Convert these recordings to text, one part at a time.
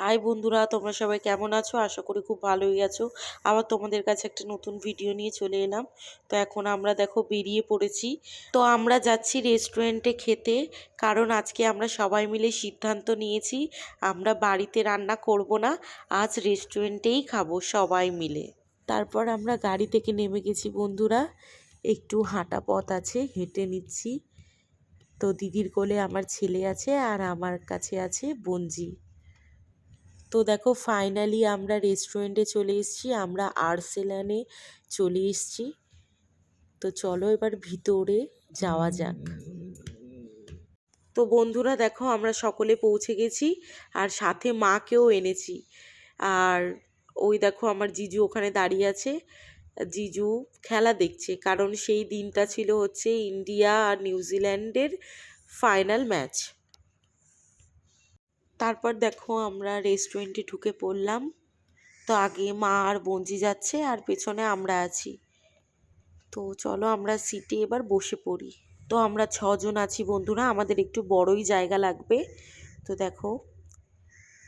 High বন্ধুরা, তোমরা সবাই কেমন আছো? আশা করি খুব ভালোই আছো। আবার তোমাদের কাছে একটা নতুন ভিডিও নিয়ে চলে এলাম। তো এখন আমরা দেখো বেরিয়ে পড়েছি। তো আমরা যাচ্ছি রেস্টুরেন্টে খেতে। কারণ আজকে আমরা সবাই মিলে সিদ্ধান্ত নিয়েছি, আমরা বাড়িতে রান্না করব না, আজ রেস্টুরেন্টেই খাব সবাই মিলে। তারপর আমরা গাড়ি থেকে নেমে গেছি বন্ধুরা। একটু হাঁটা পথ আছে, হেঁটে নিচ্ছি। তো দিদির কোলে আমার ছেলে আছে আর আমার কাছে আছে বঞ্জি তো দেখো ফাইনালি আমরা রেস্টুরেন্টে চলে এসেছি, আমরা আর্সেলানে চলে এসেছি। তো চলো এবার ভিতরে যাওয়া যাক। তো বন্ধুরা দেখো আমরা সকলে পৌঁছে গেছি আর সাথে মাকেও এনেছি। আর ওই দেখো আমার জিজু ওখানে দাঁড়িয়ে আছে। জিজু খেলা দেখছে, কারণ সেই দিনটা ছিল হচ্ছে ইন্ডিয়া আর নিউজিল্যান্ডের ফাইনাল ম্যাচ তারপর দেখো আমরা রেস্টুরেন্টে ঢুকে পড়লাম। তো আগে মা আর বঞ্জি যাচ্ছে আর পেছনে আমরা আছি। তো চলো আমরা সিটে এবার বসে পড়ি। তো আমরা ছজন আছি বন্ধুরা, আমাদের একটু বড়ই জায়গা লাগবে। তো দেখো,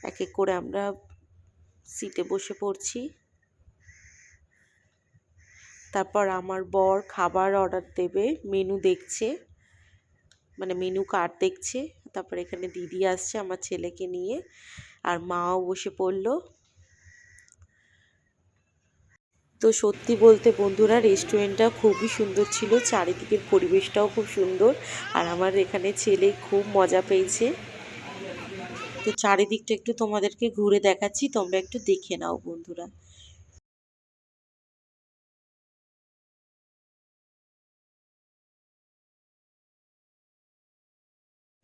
এক এক করে আমরা সিটে বসে পড়ছি। তারপর আমার বর খাবার অর্ডার দেবে মেনু দেখছে। মানে মেনু কার্ড দেখছে। তারপর এখানে দিদি আসছে আমার ছেলেকে নিয়ে, আর মাও বসে পড়ল। তো সত্যি বলতে বন্ধুরা, রেস্টুরেন্টটা খুবই সুন্দর ছিল, চারিদিকের পরিবেশটাও খুব সুন্দর, আর আমার এখানে ছেলে খুব মজা পেয়েছে। তো চারিদিকটা একটু তোমাদেরকে ঘুরে দেখাচ্ছি, তোমরা একটু দেখে নাও বন্ধুরা।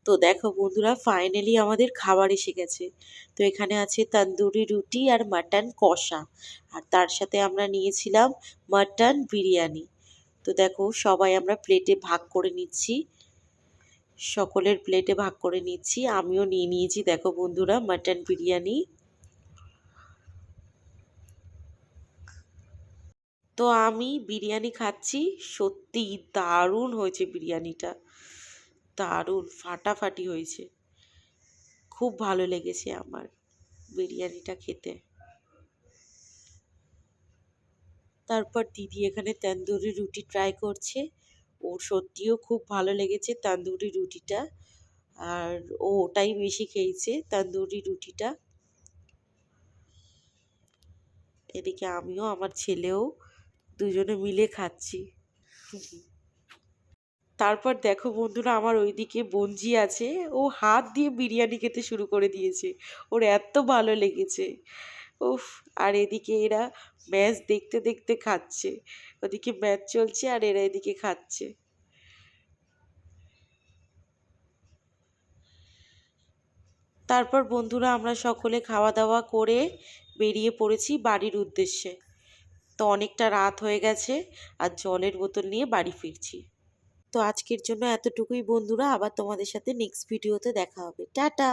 তো দেখো বন্ধুরা ফাইনালি আমাদের খাবার এসে গেছে। তো এখানে আছে তন্দুরি রুটি আর মাটন কষা। আর তার সাথে আমরা নিয়েছিলাম মাটন বিরিয়ানি। তো দেখো, সবাই আমরা প্লেটে ভাগ করে নিচ্ছি। সকলের প্লেটে ভাগ করে নিচ্ছি। আমিও নিয়ে নিয়েছি, দেখো বন্ধুরা, মাটন বিরিয়ানি। তো আমি বিরিয়ানি খাচ্ছি। সত্যি দারুণ হয়েছে বিরিয়ানিটা। দারুণ ফাটাফাটি হয়েছে। খুব ভালো লেগেছে আমার বিরিয়ানিটা খেতে। তারপর দিদি এখানে তন্দুরি রুটি ট্রাই করছে। ওর সত্যিও খুব ভালো লেগেছে তন্দুরি রুটিটা। আর ও ওটাই বেশি খেয়েছে তন্দুরি রুটিটা। এদিকে আমিও আমার ছেলেও দুজনে মিলে খাচ্ছি। তারপর দেখো বন্ধুরা আমার ওইদিকে বঞ্জি আছে। ও হাত দিয়ে বিরিয়ানি খেতে শুরু করে দিয়েছে। ওর এত ভালো লেগেছে। উফ, আর এদিকে এরা ম্যাচ দেখতে দেখতে খাচ্ছে। ওদিকে ম্যাচ চলছে আর এরা এদিকে খাচ্ছে। তারপর বন্ধুরা আমরা সকলে খাওয়া দাওয়া করে বেরিয়ে পড়েছি বাড়ির উদ্দেশ্যে। তো অনেকটা রাত হয়ে গেছে আর জলের বোতল নিয়ে বাড়ি ফিরছি। তো আজকের জন্য এতটুকুই বন্ধুরা। আবার তোমাদের সাথে নেক্সট ভিডিওতে দেখা হবে। টাটা!